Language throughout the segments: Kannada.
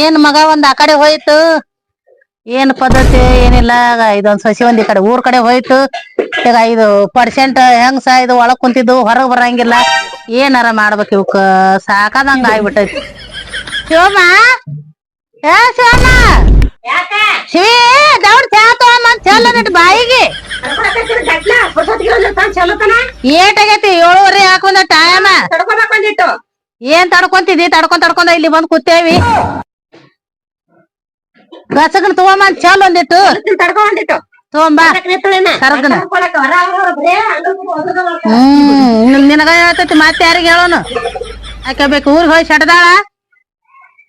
ಏನ್ ಮಗ ಒಂದ್ ಆ ಕಡೆ ಹೋಯ್ತು. ಏನ್ ಪದ್ಧತಿ ಏನಿಲ್ಲ. ಇದೊಂದ್ ಸಸಿ ಒಂದ್ ಈ ಕಡೆ ಊರ್ ಕಡೆ ಹೋಯ್ತು. ಈಗ ಇದು ಪರ್ಸೆಂಟ್ ಹೆಂಗ್ ಸಾ ಇದು ಒಳಗ್ ಕುಂತಿದ್ದು ಹೊರಗ್ ಬರಂಗಿಲ್ಲ. ಏನಾರ ಮಾಡ್ಬೇಕು ಇವಕ್ ಸಾಕಾದಂಗ ಆಗ್ಬಿಟ್ಟೈತಿ. ಶಿವಮ್ಮ ಏ ಶಿವಮ್ಮ ಶಿವಿ ದೌಡ್ ಚೆಲ್ಲ ನಿಟ್ ಬಾಯಿಗೆ. ಏಟಾಗೈತಿ ಏಳುವರೆ ಹಾಕೊಂಡ ಟೈಮ್ ಏನ್ ತಡ್ಕೊಂತಿದ್ದಿ? ತಡ್ಕೊಂಡ್ ತಡ್ಕೊಂಡ ಇಲ್ಲಿ ಬಂದ್ ಕೂತೇವಿ. ಗಸಗನ್ ಅಂತ ಚಾಲು ಒಂದಿಟ್ಟು ತಡ್ಕೊಂಡಿಟ್ಟು ತಗೊಂಬಾ. ಕರ್ದನ. ಹ್ಮ್ ನಿನ್- ನಿನಗ ಹೇಳ್ತೈತಿ ಮತ್ತೆ ಯಾರಿಗೆ ಹೇಳೋನು? ಯಾಕೆ ಬೇಕು ಊರಿಗೆ ಹೋಗಿ ಸೆಟ್ದಾಳ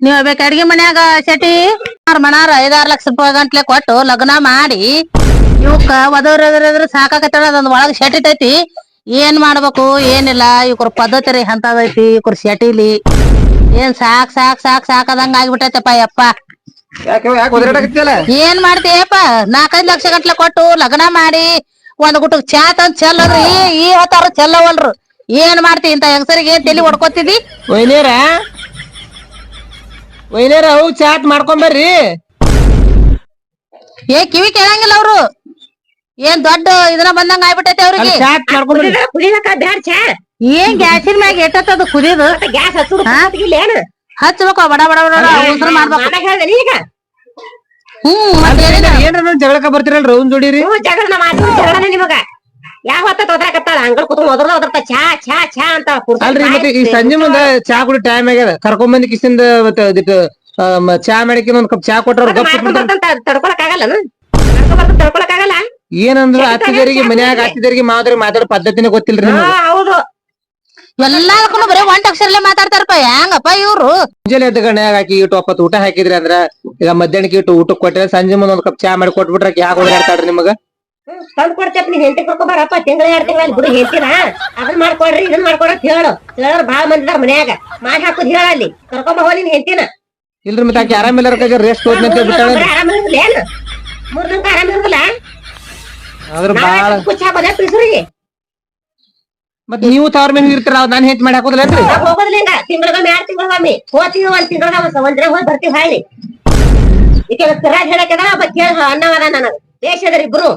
ನೀವ್ ಬೇಕು ಅಡ್ಗಿ ಮನ್ಯಾಗ ಸೆಟಿ ಅವ್ರ ಮನಾರ ಐದಾರು ಲಕ್ಷ ರೂಪಾಯಿ ಗಂಟ್ಲೆ ಕೊಟ್ಟು ಲಗ್ನ ಮಾಡಿ ಇವಕ್ಕ ಒದವ್ರ ಅದೊಂದು ಅದೊಂದ್ ಒಳಗ್ ಸೆಟಿತೈತಿ ಏನ್ ಮಾಡ್ಬೇಕು? ಏನಿಲ್ಲ. ಇವ್ರ ಪದ್ಧತಿ ರೀ ಅಂತದೈತಿ ಇವ್ರ ಶೆಟಿಲಿ ಏನ್ ಸಾಕ್ ಸಾಕ್ ಸಾಕ್ ಸಾಕದಂಗ ಆಗ್ಬಿಟ್ಟೈತಪ್ಪ ಯಪ್ಪ. ಯಾಕೆ ಯಾಕೆ ಒದರಾಡಕತ್ತಿಯಲ್ಲ? ಏನ್ ಮಾಡ್ತೀಯಪ್ಪ ನಾಲ್ಕೈದ್ ಲಕ್ಷ ಗಂಟ್ಲೆ ಕೊಟ್ಟು ಲಗ್ನ ಮಾಡಿ ಒಂದ್ ಗುಟಕ್ ಚಾ ತಂದ್ ಚೆಲ್ಲದ್ರಿ ಈ ಹೊತ್ತಾರ ಚೆಲ್ಲವಲ್ರು ಏನ್ ಮಾಡ್ತಿ ಇಂತ ಹೆಂಗಸರಿಗೆ? ಏನ್ ತಲಿ ಹೊಡ್ಕೊತಿದಿ ವೈನೇರ ವೈನೇರ ಅವು ಚಾಟ್ ಮಾಡ್ಕೊಂಬರ್ರಿ ಏ ಕಿವಿ ಕೇಳಂಗಿಲ್ಲ ಅವ್ರು. ಏನ್ ದೊಡ್ಡ ಇದನ್ನ ಬಂದಂಗ ಆಗ್ಬಿಟ್ಟೈತೆ ಅವ್ರಿಗೆ? ಚಾಟ್ ಮಾಡ್ಕೊಂಬರ್ರಿ ಕುಡಿಲಕ್ಕ ಬ್ಯಾಡ ಚಾ ಏನ್ ಗ್ಯಾಸಿನ ಮ್ಯಾಗ ಅದು ಕುದಿದು? ಗ್ಯಾಸ್ ಹಚ್ಚುದು ಹಾ? ಏನು? ಹಚ್ಬೇಕು ಬಡ ಬಡ ಬಡ ಬಡ ಮಾಡ್ಬೇಕು. ಮಾಡಕ್ ಹೇಳ್ದೆ ಈಗ. ಹ್ಮ್ ಮತ್ತೆ. ಏನ್ರ ಜಗಳಕ ಬರ್ತೀರಲ್ರಿ ಅವ್ನ್ ಜೋಡಿರಿ? ನೀವು ಜಗಳ ಮಾಡ್ತೀವಿ ಜಗಳನ ನಿಮಗ. ಯಾವ ಹೊತ್ತ ತೊದ್ರಾಕತ್ತಾಳ? ಅಂಗಳ ಕುತ್ಕೊಂಡ್ ಒದ್ರ ಒದರ್ತ ಚಾ ಚಾ ಚಾ ಅಂತ ಅಲ್ರಿ ಮತ್ತೆ ಈ ಸಂಜೆ ಮುಂದ ಚಾ ಕುಡಿ ಟೈಮ್ ಆಗ್ಯದ. ಕರ್ಕೊಂಡ್ ಬಂದ್ ಕಿಸಿಂದ ಮತ್ತೆ ಚಾ ಮಾಡಿಕಿನ ಒಂದ್ ಕಪ್ ಚಾ ಕೊಟ್ರ ಗಪ್ ತಡ್ಕೊಳಕ್ ಆಗಲ್ಲ ತಡ್ಕೊಳಕ್ ಆಗಲ್ಲ ಏನಂದ್ರ ಅತ್ತಿದೇರಿಗೆ ಮನ್ಯಾಗ ಅತ್ತಿದೇರಿಗೆ ಮಾದ್ರಿಗೆ ಮಾತಾಡೋ ಪದ್ಧತಿನೇ ಗೊತ್ತಿಲ್ರಿ ಹೌದು. ಎಲ್ಲದಕ್ಕೂ ಬರೀ ಒಂದ್ ಅಕ್ಷರಲ್ಲೇ ಮಾತಾಡ್ತಾರಪ್ಪ. ಹೆಂಗಪ್ಪ ಇವ್ರು? ಮುಂಜಾನೆ ಎದ್ದ ಗಣ್ಯಾಗ ಹಾಕಿ ಇಟ್ಟು ಒಪ್ಪತ್ತು ಊಟ ಹಾಕಿದ್ರಿ ಅಂದ್ರ ಈಗ ಮಧ್ಯಾಹ್ನಕ್ಕೆ ಇಟ್ಟು ಊಟಕ್ಕೆ ಕೊಟ್ಟಿರ ಸಂಜೆ ಮುಂದೆ ಒಂದ್ ಕಪ್ ಚಾ ಮಾಡಿ ಕೊಟ್ಬಿಟ್ರ ಯಾಕೆ ಓಡಾಡ್ತಾಳ್ರಿ ನಿಮಗ? ತಂದ್ ಕೊಡ್ತೇಪ್ ನೀ ಹೆಂಡತಿ ಕರ್ಕೊಂಬಾರಪ್ಪ ತಿಂಗಳ ಎರಡ್ ತಿಂಗಳ ಬಿಡು ಹೇಳ್ತೀನ ಅದನ್ನ ಮಾಡ್ಕೊಡ್ರಿ ಇದನ್ನ ಮಾಡ್ಕೊಡ್ರಿ ಅಂತ ಹೇಳು ಹೇಳೋರ್ ಬಾಳ ಮಂದಿ ಇದಾರ ಮನ್ಯಾಗ. ಮಾಡಿ ಹಾಕುದ್ ಹೇಳ ಅಲ್ಲಿ. ಕರ್ಕೊಂಬ ಹೋಗಿ ನೀನ್ ಹೆಂಡತಿನ. ಇಲ್ರಿ ಮತ್ತೆ ಆಕಿ ಆರಾಮಿಲ್ಲ ರೆಸ್ಟ್ ಹೋದ್ನಿ ಅಂತ ಬಿಟ್ಟಾಳ ಆರಾಮಿರುದಿಲ್ಲ ಏನು? ಮೂರ್ ದಿನಕ್ಕ ಆರಾಮಿರುದಿಲ್ಲ ಅದ್ರ ಬಾಳ ಕುಚ್ಚ ಹಾಕೋದೇ ಪಿಸುರಿಗೆ? ಮತ್ ನೀವು ತವ್ರ ಮೇಲೆ ಇರ್ತೀರ ನಾನ್ ಹೆಂಚ್ ಮಾಡಿ ಹೋಗೋದಿಲ್ಲ ತಿಂಗಳ ತಿಂಗಳಿಗೊಮ್ಮೆ ಎರಡ್ ತಿಂಗಳಿಗೊಮ್ಮೆ ಹೋಗ್ತೀವಿ ಒಂದ್ ತಿಂಗಳ ಒಂದ್ರೆ ಹೋಗಿ ಬರ್ತೀವಿ ಹಾಳಿ ಈಗ ಸಿರಾಜ್ ಹೇಳಕ್ಕೆದ ಕೇಳ ಅನ್ನವದ ನನಗ. ದೇಶದ್ರ ಇಬ್ರು.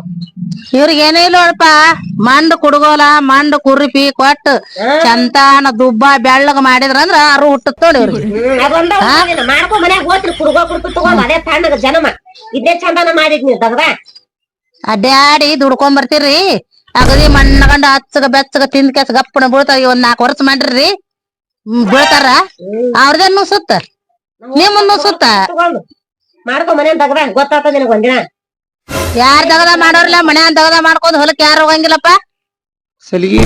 ಇವ್ರಿಗೆ ಏನೇ ಇಲ್ಲ ನೋಡಪ್ಪ. ಮಂಡ್ ಕುಡ್ಗೋಲ ಮಂಡ್ ಕುರಿಪಿ ಕೊಟ್ಟ ಚಂತಾನ ದುಬ್ಬ ಬೆಳ್ಳಗ ಮಾಡಿದ್ರಂದ್ರ ಅರು ಹುಟ್ಟತ್ ನೋಡಿ ಇವ್ರಿಗೆ ಮಾಡ್ಕೊಂಡ್ ಮನ್ಯಾಗ ಹೋತ್ರಿ ಕುಡ್ಗೋ ಕುಡ್ತು ತಗೊಂಡ್ ಅದೇ ತಣ್ಣಗ ಜನಮ. ಇದೇ ಚಂದನ ಮಾಡಿದ್ ನೀವು ದಗದ. ಅಡ್ಡಾಡಿ ದುಡ್ಕೊಂಡ್ ಬರ್ತೀರಿ. ಅಗದಿ ಮಣ್ಣಗಂಡ ಹಚ್ಚಗ ಬೆಚ್ಚಗ ತಿಂದ ಕೆಸ ಗಪ್ಪನ ಬೀಳ್ತಾರ ಒಂದ್ ನಾಲ್ಕು ವರ್ಷ ಮಾಡ್ರಿ ಹ್ಮ್, ಬೀಳ್ತಾರ. ಅವ್ರದೇನು ಸುತ್ತ? ನಿಮ್ ಸುತ್ತ? ಮನೆ ಗೊತ್ತಾಗ್ತದ ನಿನಗ ಒಂದಿನ. ಯಾರ್ ದಗದ ಮಾಡೋರ್ಲ ಮನ್ಯಾಗ ದಗದ ಮಾಡ್ಕೊಂಡ್ ಹೊಲಕ್ ಯಾರು ಹೋಗಂಗಿಲ್ಲಪ್ಪ? ಸಲಿಗಿ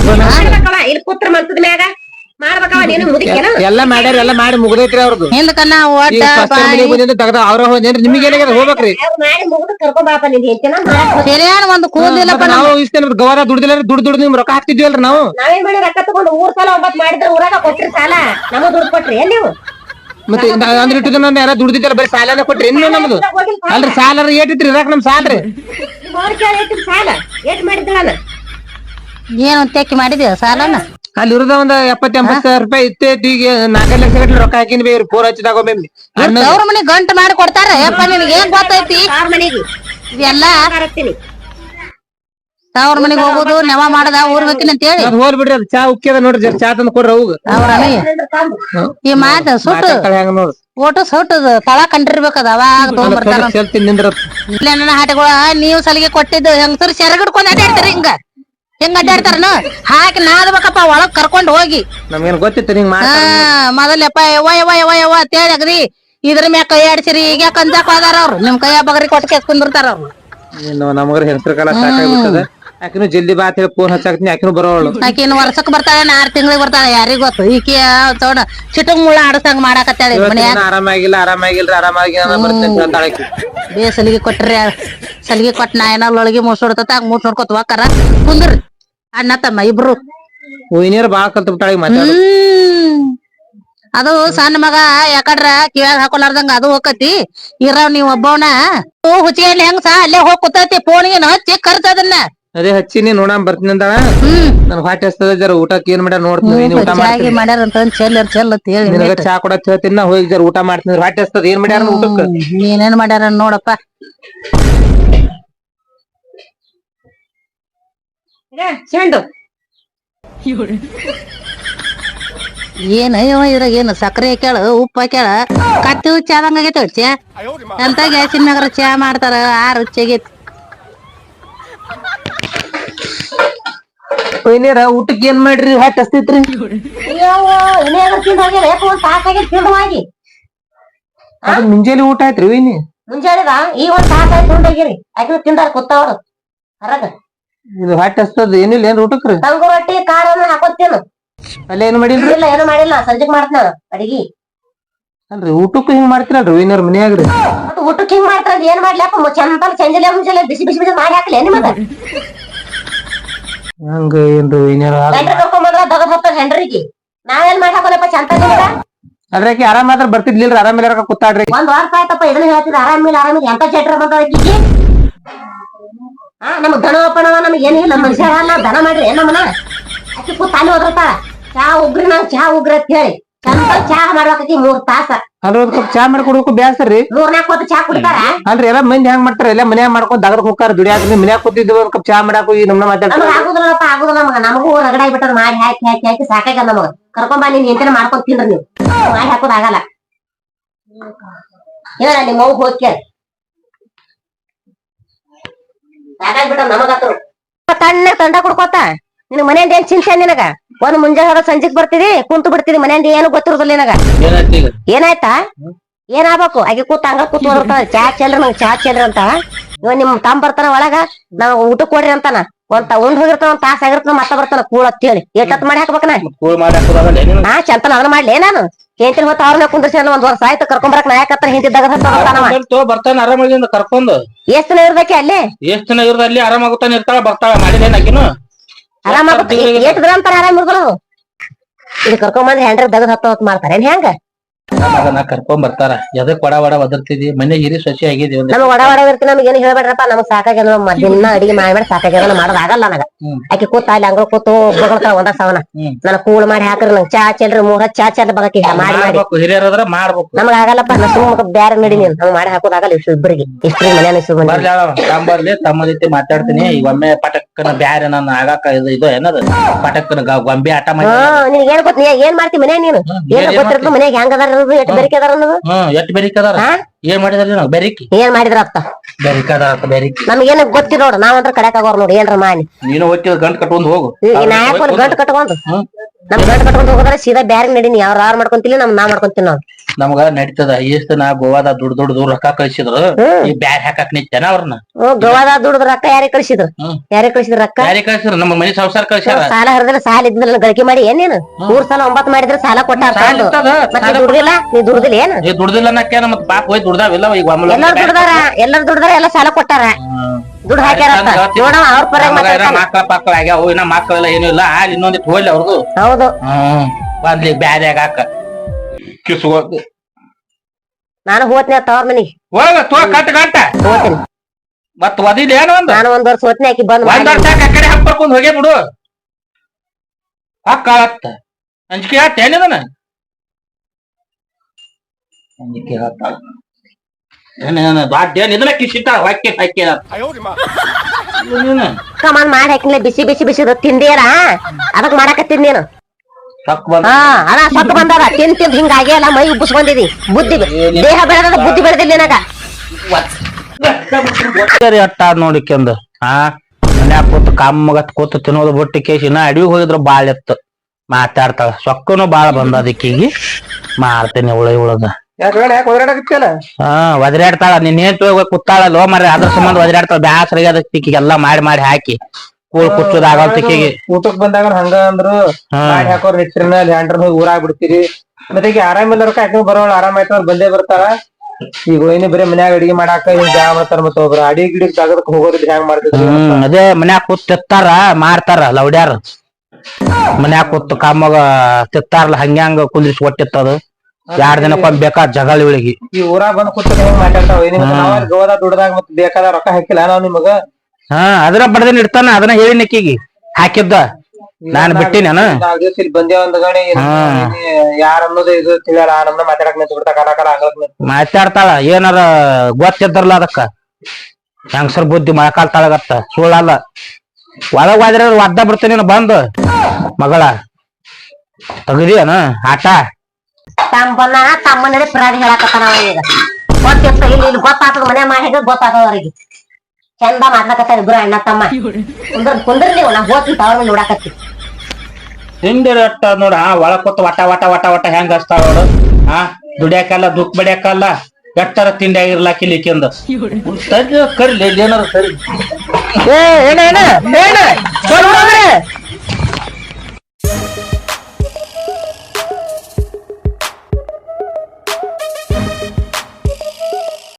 ಎಲ್ಲಾ ಮಾಡ್ಯಾರ ಎಲ್ಲ ಮಾಡಿ ಮುಗ್ದೈತ್ರಿ ಅವ್ರದ್ದು ಹಿಂದಕನ್ನ ಒಟ್ಟ ತಗದ ಅವ್ರ ಹೋದ್ರಿ ನಿಮಗೆ ಏನಾಗ್ಯದ? ಹೋಗ್ಬೇಕ್ರಿ. ಸರಿಯಾನ ಒಂದು ಕೂದಿಲ್ಲಪ್ಪ ಮತ್ತೆ ನಾವು ಇಷ್ಟೇನ ಗೌರ ದುಡ್ದಿಲ್ಲ ದುಡ್ಡು ದುಡ್ಡು ನಿಮ್ ರೊಕ್ಕ ಹಾಕ್ತಿದ್ವಲ್ರಿ ನಾವು. ನಾವೇನ್ ಮಾಡಿ ರೊಕ್ಕ ತಗೊಂಡು ಊರ್ ಸಲ ಒಂಬತ್ ಮಾಡಿದ್ರ ಊರಾಗ ಕೊಟ್ರಿ ಸಾಲ? ನಮಗ್ ದುಡ್ಡು ಕೊಟ್ರಿ ನೀವು? ಮತ್ತೆ ಅಂದ್ರೆ ಇಟ್ಟು ನನ್ನ ಯಾರ ದುಡ್ದಿದ್ದಲ್ಲ ಬರೀ ಸಾಲನ ಕೊಟ್ರಿ ಇನ್ನು ನಮ್ದು. ಅಲ್ರಿ ಸಾಲ ಏಟಿತ್ರಿ ಇರಾಕ ನಮ್ ಸಾಲ್ರಿ ನಿಮ್ಮ ಸಾಲ? ಏಟ್ ಮಾಡಿದ್ರನ ಏನು ತೆಕ್ಕಿ ಮಾಡಿದ್ಯ ಸಾಲನ? ಅಲ್ಲಿ ಇರೋದ ಒಂದ್ ಎಪ್ಪತ್ತ ಎಂಬತ್ ಸಾವಿರ ರೂಪಾಯಿ ಇತ್ತೈತಿ ಈಗ ನಾಲ್ಕೈದು ಲಕ್ಷ ಗಟ್ಲೆ ರೊಕ್ಕ ಹಾಕಿನ ಬೇ ಫೋನ್ ಹಚ್ಚಿದಾಗ ಒಮ್ಮೆ ಅವ್ರ ಮನಿ ಗಂಟು ಮಾಡಿ ಕೊಡ್ತಾರ. ಯಪ್ಪ ನಿನಗೆ ಏನ್ ಗೊತ್ತೈತಿ? ಅವ್ರ ಮನೆಗೆ. ಇವೆಲ್ಲ ತವ್ರ ಮನಿಗ್ ಹೋಗುದು ನೆವ ಮಾಡದ ಊರ್ಬೇಕಿನ ಹೋಗ್ತೀನಿ ಅಂತ ಹೇಳಿ ಅದ್ ಹೋಲ್ ಬಿಡ್ರಿ ಅದು ಚಾ ಉಕ್ಕಿದ ನೋಡ್ರಿ ಜರ ಚಾ ತಂದು ಕೊಡ್ರಿ ಅವಾಗ. ಅವ್ರ ಈ ಮಾತ ಸುಟ್ಟು. ಹೆಂಗ ನೋಡ್ರಿ ಒಟ್ಟು ಸುಟ್ಟದ ತಳ ಕಂಡಿರ್ಬೇಕದ ಅವಾಗ ತಗೊಂಡ್ಬರ್ತಾರ ನಿಂದ್ರ ಇಲ್ಲ ನನ್ನ ಹಾಟಗಳ ನೀವು ಸಲಿಗೆ ಕೊಟ್ಟಿದ್ದು ಹೆಂಗಸರು? ಸೆರಗಿಡ್ಕೊಂಡ್ ಅಡ್ಡಾಡ್ತಾರ ಹಿಂಗ. ಹಿಂಗ ಅಡ್ಡಾಡ್ತಾರನು ಹಾಕಿ ನಾದ್ಬೇಕಪ್ಪ ಒಳಗ್ ಕರ್ಕೊಂಡ್ ಹೋಗಿ. ನಮ್ಗೇನ್ ಗೊತ್ತಿತ್ತು ನಿಂಗ್ ಹಾ ಮಾತ ಮೊದಲಪ್ಪ ಯವ್ವ ಯವ್ವ ಯವ್ವ ಯವ್ವ ಅಂತೇಳಿ ಅಗದಿ. ಇದ್ರ ಮ್ಯಾಗ ಕೈ ಆಡ್ಸಿರಿ ಈಗ ಕಂಜಾಕ್ ಹೋದಾರ ಅವ್ರು? ನಿಮ್ ಕೈಯ ಬಗರಿ ಕೊಟ್ಟು ಕೆಸ್ಕೊಂಡಿರ್ತಾರ ಅವ್ರು. ನಮಗ್ರ ಹೆಸರು ಕಾಲ ಸಾಕಾಗ್ಬಿಟ್ಟದ ಆಕಿನು ಜಲ್ದಿ ಬಾ ಅಂತ ಹೇಳಿ ಫೋನ್ ಹಚ್ಚಾಕ್ತೀನಿ ಆಕಿನು ಬರೋಳು ಆಕಿ ಇನ್ನು ವರ್ಷಕ್ ಬರ್ತಾಳೆ ಆರ್ ತಿಂಗಳಿಗೆ ಬರ್ತಾಳೆ ಯಾರಿಗ್ ಗೊತ್ತು? ಈಕಿ ತೋಡ ಚಿಟುಂಗ್ ಮುಳ್ಳ ಆಡಸಂಗ್ ಮಾಡಾಕತ್ತಾಳೆ ಮನ್ಯಾಗ. ಆರಾಮಾಗಿಲ್ಲ ಆರಾಮಾಗಿಲ್ರಿ ಆರಾಮಾಗಿ ಬೇಸಲಿಗೆ ಬರ್ತೇನೆ ಅಂತ ಹೇಳ್ತಾಳೆ ಆಕಿ. ಬೇ ಸಲಿಗೆ ಕೊಟ್ರಿ ಸಲಿಗೆ ಕೊಟ್ಟ ನಾ ಏನೋ ಒಳಗೆ ಮುಸುಡ್ತತ ಹಂಗ ಮುಟ್ ನೋಡ್ಕೊತ ಹೋಗಾರ ಕುಂದ್ರಿ. ಅಣ್ಣ ತಮ್ಮ ಇಬ್ರು. ಹೂವಿನೀರ್ ಬಾಳ ಕಲ್ತ ಬಿಟ್ಟಾಳಿ ಮಾತಾಡ ಹ್ಮ್. ಅದು ಸಣ್ಣ ಮಗ ಯಾಕಡ್ರ ಕಿವ್ಯಾಗ ಹಾಕೊಲಾರ್ದಂಗ ಅದು ಹೋಗತಿ ಇರವ್ ನೀವ್ ಒಬ್ಬವನ. ಹುಚ್ಚಿಗೆ ಹೆಂಗ್ ಸಾ ಅಲ್ಲೇ ಹೋಗ್ ಕೂತೈತಿ ಫೋನ್ಗೆ ಹಚ್ಚಿ ಕರ್ತ ಅದನ್ನ. ಅದೇ ಹಚ್ಚಿನಿ ನೋಡಾಮ್ ಬರ್ತೀನಿ ಅಂದಾಳ? ನನ್ ಹೊಟ್ಟೆ ಹಸ್ತದ ಜರ ಊಟಕ್ಕೆ ಏನ್ ಮಾಡ್ಯಾರ ನೋಡ್ತೀನಿ ಊಟ ಮಾಡ್ತೀನಿ. ಮಾಡ್ಯಾರ ಅಂತ ಚೆಲ್ಲ ಚೆಲ್ಲ ಅಂತ ಹೇಳಿ ನಿನಗ ಚಾ ಕೊಡತ್ ಹೇಳ್ತೀನಿ ನಾ ಹೋಗಿ ಜರ ಊಟ ಮಾಡ್ತೀನಿ. ಹೊಟ್ಟೆ ಹಸ್ತದ ಏನ್ ಮಾಡ್ಯಾರ ಊಟಕ್ಕ ನೀನೇನ್ ಏನೇನ್ ಮಾಡ್ಯಾರ ನೋಡಪ್ಪ. ಚೆಂಡು. ಏನ್ ಅಯ್ಯವ ಇದ್ರಾಗ ಏನು ಸಕ್ಕರೆ ಹಾಕ್ಯಾಳ ಉಪ್ಪು ಹಾಕ್ಯಾಳ? ಕತ್ತಿ ಹುಚ್ಚ ಆದಂಗ ಆಗೈತೆ ಚಾ. ಅಂತ ಗ್ಯಾಸಿನ ಮ್ಯಾಗ ಚಾ ಮಾಡ್ತಾರ ಆ ರುಚಿ ಒಯ್ನೇರ ಊಟಕ್ಕೆ ಏನ್ ಮಾಡ್ರಿ? ಹೊಟ್ಟೆ ಹಸ್ತೈತ್ರಿ ಅದು ಮುಂಜಾನೆ ಊಟ ಆಯ್ತ್ರಿ ಒಯ್ನಿ ಮುಂಜಾನೆದ ಈಗ ಒಂದ್ ತಾಸ ಹೋಗಿರಿ ಆಕೆ ತಿಂದಾರ ಕೂತಾವ್ರು ಹೊರಗ ಇದು ಹೊಟ್ಟೆ ಹಸ್ತದ ಏನಿಲ್ಲ ಏನ್ ಊಟಕ್ರಿ? ತಂಗು ರೊಟ್ಟಿ ಖಾರನ ಹಾಕೋತೇನು ಅಲ್ಲೇ ಏನು ಮಾಡಿಲ್ರಿ? ಇಲ್ಲ ಏನು ಮಾಡಿಲ್ಲ. ಸಂಜೆಗ್ ಮಾಡ್ತಾನ ಅಡಿಗಿ. ಅಲ್ರಿ ಊಟಕ್ಕೂ ಹಿಂಗ್ ಮಾಡ್ತೀರಲ್ರಿ ವೈನರ್ ಮನ್ಯಾಗ್ರಿ? ಅದು ಊಟಕ್ಕೆ ಹಿಂಗ್ ಮಾಡ್ತಾರ ಏನ್ ಮಾಡ್ಲಪ್ಪ ಚಂದ ಚಂಜಲೆ ಮುಂಜಾನೆ ಬಿಸಿ ಬಿಸಿ ಬಿಸಿ ಮಾಡಿ ಹಾಕ್ಲಿ. ನಿಮಗ ಹಂಗ ಏನ್ರಿ ಹೆಂಡ್ರಿ ಕರ್ಕೊಂಡ್ ಬಂದ್ರ ದಗದ್ ಹೋಗ್ತಾರ ಹೆಂಡ್ರಿಗೆ. ನಾವೇನ್ ಮಾಡಿ ಹಾಕೋಲಪ್ಪ ಚಂದ ನಿಮಗ ಆರಾಮ ಆರಾಮ್ ಆದ್ರ ಬರ್ತಿದ್ಲಿಲ್ರಿ ಆರಾಮ್ ಇಲ್ಲಾರ ಕೂತಾಡ್ರಿ. ಒಂದ್ ವಾರ ಆಯ್ತಪ್ಪ ಇದನ್ನ ಹೇಳ್ತಿದ್ರ ಆರಾಮಿಲ್ಲ ಆರಾಮಿಲ್ಲ ಎಂತ ಚಟ್ರ ಬಂದ ಆಕಿಗೆ ಹಾ ನಮಗ್ ದನ ಒಪ್ಪಣವ ನಮಗ್ ಏನಿಲ್ಲ ಮನುಷ್ಯ ಧನ ದನ ಮಾಡ್ರಿ ನಮ್ಮನ ಅಕ್ಕಿ ಕೂತ್ ಅಲ್ಲಿ ಹೋದ್ರತಾಳ ಚಾ ಉಗ್ರಿ ನಾವ್ ಚಾ ಉಗ್ರಿ ಅಂತ ಹೇಳಿ. ಚಂದ ಚಾ ಮಾಡ್ಬೇಕಿ ಮೂರ್ ತಾಸ. ಚಾ ಮಾಡ್ಕೊಡ್ಬೇಕು ಬ್ಯಾಸ್ರಿ. ಹೊತ್ತು ಚಾ ಕುಡಿತಾರ? ಅಲ್ರಿ ಎಲ್ಲ ಮಂದಿ ಹೆಂಗ್ ಮಾಡ್ತಾರ ಎಲ್ಲ ಮನ್ಯಾಗ ಮಾಡ್ಕೊಂಡ್ ದಗದ್ ಹೋಗ್ತಾರ ದುಡಿಯಾಕ ಮನ್ಯಾಗ ಕೂತಿದ್ದು ಒಂದ್ ಕಪ್ ಚಾ ಮಾಡಾಕು ಈ ನಮ್ನ ಮಾತಾಡ್ತಾರ. ನಮಗ್ ಆಗುದಿಲ್ಲಪ್ಪ ಆಗುದಿಲ್ಲ ನಮಗ. ಮಾಡಿ ಹಾಕಿ ಹಾಕಿ ಹಾಕಿ ಸಾಕಾಗ ನಮಗ. ಕರ್ಕೊಂಡ್ ಬಾ ನೀನ್ ಎಂತನ ಮಾಡ್ಕೊಂಡ್ ತಿನ್ರಿ ನೀವು. ಮಾಡಿ ಹಾಕೋದ್ ಆಗಲ್ಲ. ಹೇಳ ನಿಮ್ಮ ಮಗು ಹೋಗ್ಯ ಸಾಕಾಗ್ಬಿಟ್ಟ ನಮಗತ್ರು ತಣ್ಣ ತಂಡ ಕುಡ್ಕೋತ? ನಿನ್ ಮನೆಯಿಂದ ಏನ್ ಚಿಂತೆ ನಿನಗ? ಒಂದ್ ಮುಂಜಾನೆ ಸಂಜೆಗ್ ಬರ್ತಿದಿ ಕುಂತು ಬಿಡ್ತಿದಿ ಮನೆಯಿಂದ ಏನು ಗೊತ್ತಿರೋದಿಲ್ಲ ನಿನಗ. ಏನಾಯ್ತಾ ಏನಾಗ್ಬೇಕು? ಆಗಿ ಕೂತ ಹಂಗ ಕೂತ್ ಚಾ ಚೆಲ್ರಿ ನಂಗೆ ಚಾ ಚೆಲ್ರಿ ಅಂತ. ಇವ ನಿಮ್ ತಮ್ಮ ಬರ್ತಾನ ಒಳಗ ನಾವ್ ಊಟ ಕೊಡ್ರಿ ಅಂತಾನ. ಒಂದ್ ಉಂಡ್ ಹೋಗಿರ್ತಾನ ಒಂದ್ ತಾಸ ಆಗಿರ್ತಾನ ಮತ್ತ ಬರ್ತಾನ ಕೂಳ ಅಂತ ಹೇಳಿ. ಎಷ್ಟತ್ ಮಾಡಿ ಏನಿಲ್ಲ ನಾ ಚಂತನ ಅದನ್ನ ಮಾಡ್ಲಿ ನಾನು. ಹೆಂತಿನ ಹೊತ್ತ ಅವ್ರನ್ನ ಕುಂದ್ರಿಸಿ ಒಂದ್ ವರ್ಷ ಆಯ್ತು ಕರ್ಕೊಂಬರಕ್ ನಾಯಕತ್ರ ಹಿಂದಿದ್ದಾಗ ಬಂತು ಬರ್ತಾನ ಆರಾಮಾಗಿಂದ ಕರ್ಕೊಂಡು. ಎಷ್ಟ್ ದಿನ ಇರ್ಬೇಕೆ ಅಲ್ಲಿ? ಎಷ್ಟ್ ದಿನ ಆರಾಮಾಗುತ್ತಾನೆ ಅಲ್ಲಿ ಆರಾಮಾಗುತ್ತಾನ ಇರ್ತಾಳ ಬರ್ತಾಳ ಮಾಡಿದೇನ್ ಆಕಿನು ಎಷ್ಟು ದಿನ ಅಂತಾರ ಆರಾಮ್ ಅವು. ಇದು ಕರ್ಕೊಂಬಂದ್ ಹೆಂಡ್ರ ದಗದ್ ಹತ್ತ ಹೊತ್ತು ಮಾಡ್ತಾರೆ ಏನ್ ಹೆಂಗ ಮಗನ ಕರ್ಕೊಂಡ್ ಬರ್ತಾರ. ಎದಕ್ ವಡ ವಡ ಒದರ್ತಿದಿ? ಮನೆ ಹಿರಿ ಸಸಿ ಆಗಿದಿ ಒಂದ್ ನಮಗ್ ಒಡ ಒಡ ಇರ್ತೀನಿ ನಮ್ಗೆ ಏನ್ ಹೇಳ್ಬೇಡ್ರಪ್ಪ ನಮ್ಗೆ ಸಾಕಾಗ್ಯದ ದಿನ ಅಡಿಗೆ ಮಾಡಿ ಸಾಕಾಗ್ಯದ ಮಾಡೋದಾಗಲ್ಲ ಮಾಡೋದ್ ಆಗಲ್ಲ ನನಗ. ಹ್ಮ್. ಆಕಿ ಕೂತ ಅಲ್ಲಿ ಹಂಗ ಕೂತು ಬಗಳ್ತಾಳ ಒಂದ ಸವನ. ಹ್ಮ್. ನನ್ ಕೂಳ್ ಮಾಡಿ ಹಾಕ್ರಿ ನಂಗೆ ಚಾ ಚೆಲ್ರಿ ಮೂರ್ ಹತ್ ಚಾ ಚೆಲ್ ಬಗಕಿ ಮಾಡಿ ಮಾಡಿ. ಮಾಡ್ಬೇಕು ಮಾಡ್ಬೇಕು. ನಮಗ್ ಆಗಲ್ಲಪ್ಪ ನಾ ಸುಮ್ಮ ಬ್ಯಾರೆ ನಡಿ ನೀನ್. ಹಂಗ ಮಾಡಿ ಹಾಕೋದಾಗಲ್ಲ ಇಷ್ಟು ಇಬ್ಬರಿಗೆ ಇಷ್ಟ್ರಿ ಮನ್ಯಾನ ಇಷ್ಟು ಬರ್ಲಿ ಅವ ತಮ್ಮರ್ಲಿ ತಮ್ಮ ಜೊತೆ ಮಾತಾಡ್ತೀನಿ. ಈಗ ಒಮ್ಮೆ ಪಟಕ್ಕನ ಬ್ಯಾರೆ ನನ್ನ ಆಗಾಕ ಇದು ಇದು ಏನದ? ಪಟಕ್ಕನ ಗ- ಗೊಂಬೆ ಆಟ ಮಾಡಿ ಹಾ ನಿನಗ್ ಏನ್ ಗೊತ್ತ ಏನ್ ಮಾಡ್ತಿ ಮನ್ಯಾಗ ನೀನು? ಏನ್ ಗೊತ್ತಿರ್ತದ ಮನ್ಯಾಗ ಹೆಂಗ್ ಅದಾರ ಅನ್ನೋದು ಎಷ್ಟ್ ಬೆರಿಕೆ ಅದಾರ ಅನ್ನೋದು ಹ್ಮ್ ಎಷ್ಟ್ ಬೆರಿಕ್ ಅದಾರ? ಹಾ? ಏನ್ ಮಾಡಿದ್ರಿ ನಾವು? ಬೆರಿಕಿ? ಏನ್ ಮಾಡಿದ್ರಪ್ಪ? ಬೆರಿಕ್ ಅದಾರ ಬೆರಿಕಿ. ನಮ್ಗೇನ ಗೊತ್ತಿ ನೋಡು ನಾವಂದ್ರ ಕಡೆಕ್ ಆಗೋರ್ ನೋಡಿ ಏನ್ರ ಮಾಡಿ. ನೀನು ಹೋಗ್ತಿದ್ ಗಂಟ್ ಕಟ್ಕೊಂಡ್ ಹೋಗು. ನಾಯಕ್ ಒಂದ್ ಗಂಟು ಕಟ್ಕೊಂಡು. ನಮ್ ಗಂಟು ಕಟ್ಕೊಂಡ್ ಹೋಗೋದ್ರ ಸೀದಾ ಬ್ಯಾರೆ ನಡೀನಿ. ಅವ್ರ ಯಾರು ಮಾಡ್ಕೊಂತಿಲ್ಲ ನಮ್ ನಾ ಮಾಡ್ಕೊಂತೀನಿ ನಾವ್ ನಮ್ಗ ನಡೀತದ. ಎಷ್ಟ್ ನಾ ಗೋವಾದ ದುಡ್ಡು ದುಡ್ಡು ದೂರ ರೊಕ್ಕ ಕಳ್ಸಿದ್ರು ಈ ಬ್ಯಾಗ್ ಹಾಕಕ್ ನಿಂತೇನ ಅವ್ರನ್ನ ಹ್ಮ್ ಗೋವಾದ ದುಡ್ಡ ರೊಕ್ಕ ಯಾರಿಗೆ ಕಳಿಸಿದ್ರು. ಯಾರಿಗೆ ಕಳಿಸಿದ್ರು ರೊಕ್ಕ? ಬ್ಯಾರೆ ಕಳ್ಸಿದ್ರು? ನಮ್ಮ ಮನೆ ಸಂಸಾರ ಕಳ್ಸ್ಯಾರ. ಸಾಲ ಹರಿದ್ರೆ ಸಾಲ ಇದ್ದಿಲ್ಲ ಗಳಿಕೆ ಮಾಡಿ ಏನೇನು ನೀನು? ಮೂರ್ ಸಲ ಒಂಬತ್ ಮಾಡಿದ್ರೆ ಸಾಲ ಕೊಟ್ಟಾರ ದುಡ್ಡಿಲ್ಲ ತಗೊಂಡು. ಇರ್ತದ, ಮತ್ತೆ ಸಾಲ ದುಡ್ದಿಲ್ಲ? ನೀ ದುಡ್ದಿಲ್ಲ ಏನು? ಈ ದುಡ್ದಿಲ್ಲ ಅನ್ನಕ್ಕೇನ ಮತ್ ಪಾಪ ಹೋಯ್ ದುಡ್ದಾವಿಲ್ಲ ಈಗ ಒಮ್ಮೆ ಎಲ್ಲರೂ ದುಡ್ದಾರ ಎಲ್ಲರೂ ದುಡ್ದಾರ ಎಲ್ಲ ಸಾಲ ಕೊಟ್ಟಾರ. ದುಡ್ಡು ಹಾಕ್ಯಾರ. ನೋಡವ ಅವ್ರ ಪರ ಮಕ್ಕಳ ಪಕ್ಕಳ ಆಗ್ಯಾವ ಇನ್ನ ಮಕ್ಕಳೆಲ್ಲ ಏನೂ ಇಲ್ಲ. ಅಲ್ಲಿ ಇನ್ನೊಂದಿಟ್ಟು ಹೋಗ್ಲಿ ಅವ್ರದು. ಹೌದು. ಹ್ಮ್ ಬಂದ್ಲಿ ಬ್ಯಾರ್ಯಾಗ ಹಾಕ. ಕಿಸ್ಕೋ ನಾನು ಹೋತ್ನಿ ತವ್ರ ಮನಿ. ಹೋಗ ತೋ ಕಟ್ ಕಟ್ಟ ಹೋತೀನಿ ಮತ್ ಏನು ಒಂದು? ನಾನು ಒಂದ್ ವರ್ಷ ಹೋತ್ನಿ ಹಾಕಿ ಬಂದ್ ಒಂದ್ ವರ್ಷ ಆ ಕಡೆ ಹಾಕ್ ಬರ್ಕೊಂಡ್ ಹೋಗೇ ಬಿಡು. ಹಾಕಾಳತ್ತ ಅಂಜಿಕೆ ಆತ ಏನಿದನ ಅಂಜಿಕೆ ಏನೇನ ದೊಡ್ಡ ಕಿಸಿತಾಳ ಹೊಕ್ಕೆ ಹಾಕಿ ಕಮಾನ್ ಮಾಡಿ ಹಾಕಿನ್ಲೆ ಬಿಸಿ ಬಿಸಿ ಬಿಸಿ ತಿಂದಿರಾ ಅದಕ್ ಮಾಡಾಕತ್ತೀನಿ ನೀನು. ಹಾ ಅದ ಸೊಕ್ಕ ಬಂದದ. ತಿಂದ್ ತಿಂದ್ ಹಿಂಗ ಆಗ್ಯಾಲ ಮೈ ಉಬ್ಬಸ್ ಬಂದಿದಿ. ಬುದ್ಧಿ ದೇಹ ಬೆಳೆದ ಬುದ್ಧಿ ಬೆಳೆದಿಲ್ಲ ನಿನಗ. ಅಟ್ಟ ನೋಡಿಕೆಂದ ಹಾ ಮನ್ಯಾಗ ಕೂತ್ ಕಮ್ಮಗತ್ ಕೂತ್ ತಿನ್ನೋದು ಬಿಟ್ಟು ಕೇಸಿ ಇನ್ನ ಅಡಿಗೆ ಹೋಗಿದ್ರು ಬಾಳ ಎತ್ತು. ಮಾತಾಡ್ತಾಳ. ಸೊಕ್ಕನು ಬಾಳ ಬಂದ ಅದಕ್ಕೀಗಿ ಮಾಡ್ತೇನೆ ಉಳಿ ಉಳದ. ಯಾಕೆ ಯಾಕೆ ಹಾ ಒದರಾಡ್ತಾಳ ನಿನ್ ಏನ್ ಕುತ್ತಾಳ ಲೋ ಮರ ಅದ್ರ ಸಂಬಂಧ ಒದರಾಡ್ತಾಳ ತಿಕ್ಕಿಗೆ ಎಲ್ಲಾ ಮಾಡಿ ಮಾಡಿ ಹಾಕಿ. ಕೂಳ್ ಕುಚ್ಚುದಾಗ ತಿಕ್ಕಿಗೆ ಊಟಕ್ ಬಂದಾಗ ಹಂಗ ಅಂದ್ರು. ಮಾಡಿ ಹಾಕೋರ್ ಹೆಚ್ಚಿನ ಲ್ಯಾಂಡರ್ ಹೋಗಿ ಊರಾಗ್ ಬಿಡ್ತೀರಿ. ಮತ್ತೆ ಈಗ ರೊಕ್ಕ ಯಾಕೆ ಬರೋಳ ಆರಾಮ ಆಯ್ತು ಅವ್ರು ಬಂದೇ ಬರ್ತಾರ ಈಗ ಒಯ್ನಿ ಬರೀ ಮನ್ಯಾಗ ಅಡಿಗೆ ಮಾಡಾಕ ಹಿಂಗ್ ಬ್ಯಾ ಮಾಡ್ತಾರ ಮತ್ತ ಒಬ್ರು. ಅಡಿಗೆ ಗಿಡಕ್ ಜಾಗದಕ್ ಹೋಗೋದ್ ಹೆಂಗ್ ಮಾಡ್ತಿದ್ರು ಅದೇ ಮನ್ಯಾಗ ಕೂತ್ ತಿತ್ತಾರ ಮಾಡ್ತಾರ ಲೌಡ್ಯಾರ. ಮನ್ಯಾಗ ಕೂತ್ ಕಾಮಗ ತಿತ್ತಾರಲ್ಲ ಹಂಗ್ಯಾಂಗ ಕುಂದ್ರಿಸಿ ಒಟ್ಟಿತ್ತದು ಎರಡ್ ದಿನಕ್ಕೊಮ್ಮೆ ಬೇಕಾದ ಜಗಳ ಇವಳಿಗೆ. ಈ ಊರಾಗ ಬಂದ್ ಕೂತ ಮಾತಾಡ್ತಾವ ದುಡ್ದಾಗ ಮತ್ತೆ ಬೇಕಾದ ರೊಕ್ಕ ಹಾಕಿಲ್ಲ ನಾವ್ ನಿಮಗ. ಹಾ ಅದ್ರ ಬಡದನ್ ಇಡ್ತಾನ ಅದನ್ನ ಹೇಳಿ ನಿಕ್ಕಿಗೆ ಹಾಕಿದ್ದ. ನಾನ್ ಬಿಟ್ಟಿನ ಇಲ್ಲಿ ಒಂದ್ ಯಾರ ಅನ್ನೋದು ಇದು ತಿಳಿಯಲ್ಲ ಆ ನಮ್ನ ಮಾತಾಡಕ್ ನಿಂತು ಬಿಡ್ತಾ ಕಲ ಕಲ ಅಂಗಳಕ್ ನಿಂತು. ಮಾತಾಡ್ತಾಳ ಏನಾರ ಗೊತ್ತಿದ್ದರ್ಲ ಅದಕ್ಕ. ಹೆಂಗಸರ್ ಬುದ್ಧಿ ಮೊಳಕಾಲ್ ತಳಗತ್ತ ಸುಳ್ಳಲ್ಲ. ಒಳಗ್ ಹೋದ್ರೆ ಒದ್ದ ಬಿಡ್ತೀನಿ ಬಂದು. ಮಗಳ ತೆಗದಿಯನ ಆಟ. ತಮ್ಮನ್ನ ತಮ್ಮ ನಡೆ ಪ್ರಾಣಿ ಹೇಳಕತ್ತಾನ ಈಗ. ಗೊತ್ತಿತ್ತ ಇಲ್ಲಿ ಇಲ್ಲಿ ಗೊತ್ತಾಗ್ತದ ಮನೆ ಮಾಡಿದ್ರೆ ಗೊತ್ತಾಗ್ತದ ಅವ್ರಿಗೆ. ಚಂದ ಮಾತಾಡಕತ್ತಾರ ಇಬ್ರು ಅಣ್ಣ ತಮ್ಮ. ಕುಂದ್ರ ಕುಂದ್ರಿ ನೀವು ನಾ ಹೋಗ್ತೀನಿ ತವ್ರ ಮೇಲೆ ನೋಡಾಕತ್ತಿ. ಹಿಂದಿರಟ್ಟ ನೋಡ ಆ ಒಳಗ್ ಕೂತ್ ವಟ ವಟ ವಟ ವಟ ಹೆಂಗ್ ಹಚ್ತಾವ ನೋಡು. ಆ ದುಡಿಯಾಕಲ್ಲ ದುಃಖ ಬಡಿಯಾಕಲ್ಲ ಎಟ್ಟರ ತಿಂಡಿ ಆಗಿರ್ಲಾಕ ಇಲ್ಲಿಕ್ಕಿಂದ ಕರಿಲಿ ಏನಾರ ಸರಿ. ಏ ಏನ ಏನ ಏನ